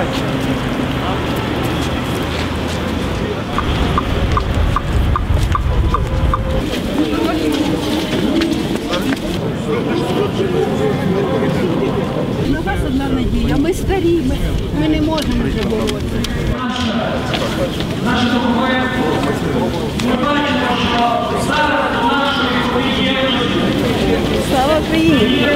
На вас одна надія, ми старі, ми, ми не можемо вже боротися. Наше духове, ми бачимо, що зараз нашої воєнної. Слава Україні!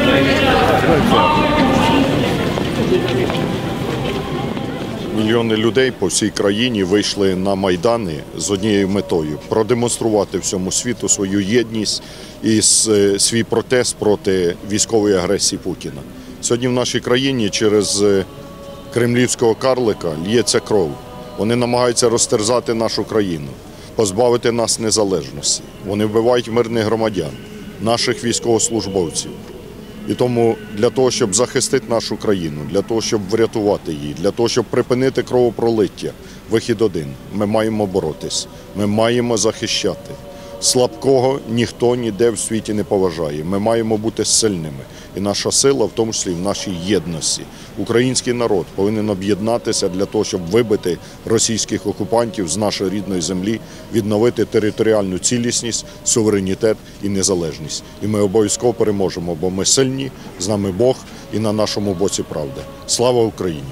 Мільйони людей по всій країні вийшли на майдани з однією метою продемонструвати всьому світу свою єдність і свій протест проти військової агресії Путіна. Сьогодні в нашій країні через е, кремлівського карлика л'ється кров. Вони намагаються розтерзати нашу країну, позбавити нас незалежності. Вони вбивають мирних громадян, наших військовослужбовців. І тому для того, щоб захистити нашу країну, для того, щоб врятувати її, для того, щоб припинити кровопролиття, вихід один. Ми маємо боротись, ми маємо захищати. Слабкого ніхто ніде в світі не поважає. Ми маємо бути сильними. І наша сила, в тому числі в нашій єдності. Український народ повинен об'єднатися для того, щоб вибити російських окупантів з нашої рідної землі, відновити територіальну цілісність, суверенітет і незалежність. І ми обов'язково переможемо, бо ми сильні, з нами Бог і на нашому боці правда. Слава Україні!